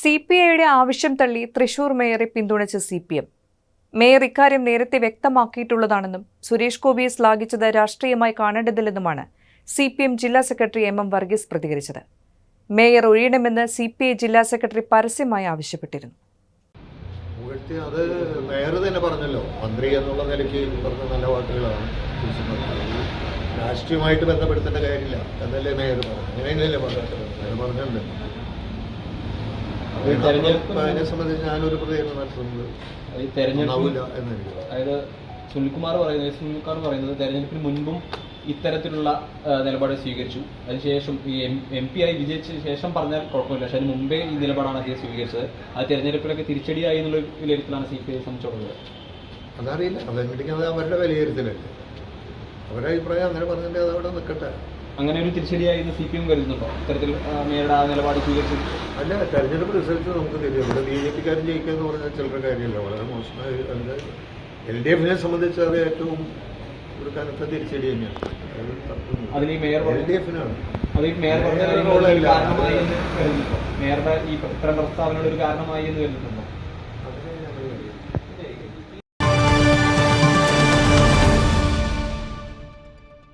C P ഐയുടെ ആവശ്യം തള്ളി തൃശൂർ മേയറെ പിന്തുണച്ച് സി പി എം മേയർ ഇക്കാര്യം നേരത്തെ വ്യക്തമാക്കിയിട്ടുള്ളതാണെന്നും സുരേഷ് ഗോപിയെ ശ്ലാഘിച്ചത് രാഷ്ട്രീയമായി കാണേണ്ടതില്ലെന്നുമാണ് സി പി എം ജില്ലാ സെക്രട്ടറി എം എം വർഗീസ് പ്രതികരിച്ചത്. മേയർ ഒഴിയണമെന്ന് സി പി ഐ ജില്ലാ സെക്രട്ടറി പരസ്യമായി ആവശ്യപ്പെട്ടിരുന്നു. അത് മേയർ തന്നെ പറഞ്ഞല്ലോ. മന്ത്രി എന്നുള്ള നിലയ്ക്ക് പറഞ്ഞ നല്ല വാക്കുകളാണ് രാഷ്ട്രീയമായിട്ട് ബന്ധപ്പെടുത്തേണ്ട കാര്യമില്ല. എന്നല്ലേ മേയർ പറഞ്ഞു അങ്ങനെയല്ലേ പറഞ്ഞു സംബന്ധിച്ച് ഞാനൊരു പ്രതികരണം നടത്തുന്നത്. ഈ എന്നെനിക്ക്. അതായത് സുനിൽകുമാർ പറയുന്നത് സുനിൽകുമാർ പറയുന്നത് തെരഞ്ഞെടുപ്പിന് മുൻപും ഇത്തരത്തിലുള്ള നിലപാട് സ്വീകരിച്ചു. അതിനുശേഷം ഈ എം പി ആയി വിജയിച്ച ശേഷം പറഞ്ഞാൽ കുഴപ്പമില്ല. പക്ഷേ അതിന് മുമ്പേ ഈ നിലപാടാണ് അദ്ദേഹം സ്വീകരിച്ചത്. ആ തെരഞ്ഞെടുപ്പിലൊക്കെ തിരിച്ചടിയായി എന്നുള്ള വിലയിരുത്തലാണ് സി പി ഐ സംബന്ധിച്ചുള്ളത്. അതറിയില്ല. അത് അവരുടെ വിലയിരുത്തലല്ലേ. അവരുടെ അഭിപ്രായം അങ്ങനെ പറഞ്ഞിട്ട് അത് അവിടെ നിൽക്കട്ടെ അങ്ങനെ ഒരു തിരിച്ചടിയായിരുന്നു സി പി എം കരുതുന്നുണ്ടോ? ഇത്തരത്തിൽ മേയുടെ മേയറുടെ ആ നിലപാട് സ്വീകരിച്ചു. അല്ല തെരഞ്ഞെടുപ്പ് റിസൾട്ട് നമുക്ക് തരും ഇവിടെ ബി ജെ പിക്കാരൻ ജയിക്കുക എന്ന് പറഞ്ഞാൽ ചിലരുടെ കാര്യമല്ല. വളരെ മോശമായ അത് എൽ ഡി എഫിനെ സംബന്ധിച്ച് അത് ഏറ്റവും ഒരു കനത്ത തിരിച്ചടി തന്നെയാണ്. എൽ ഡി എഫിനാണ്. മേയറുടെ ഈ ഇത്തരം പ്രസ്താവനയുടെ ഒരു കാരണമായി എന്ന് കരുതുന്നുണ്ടോ?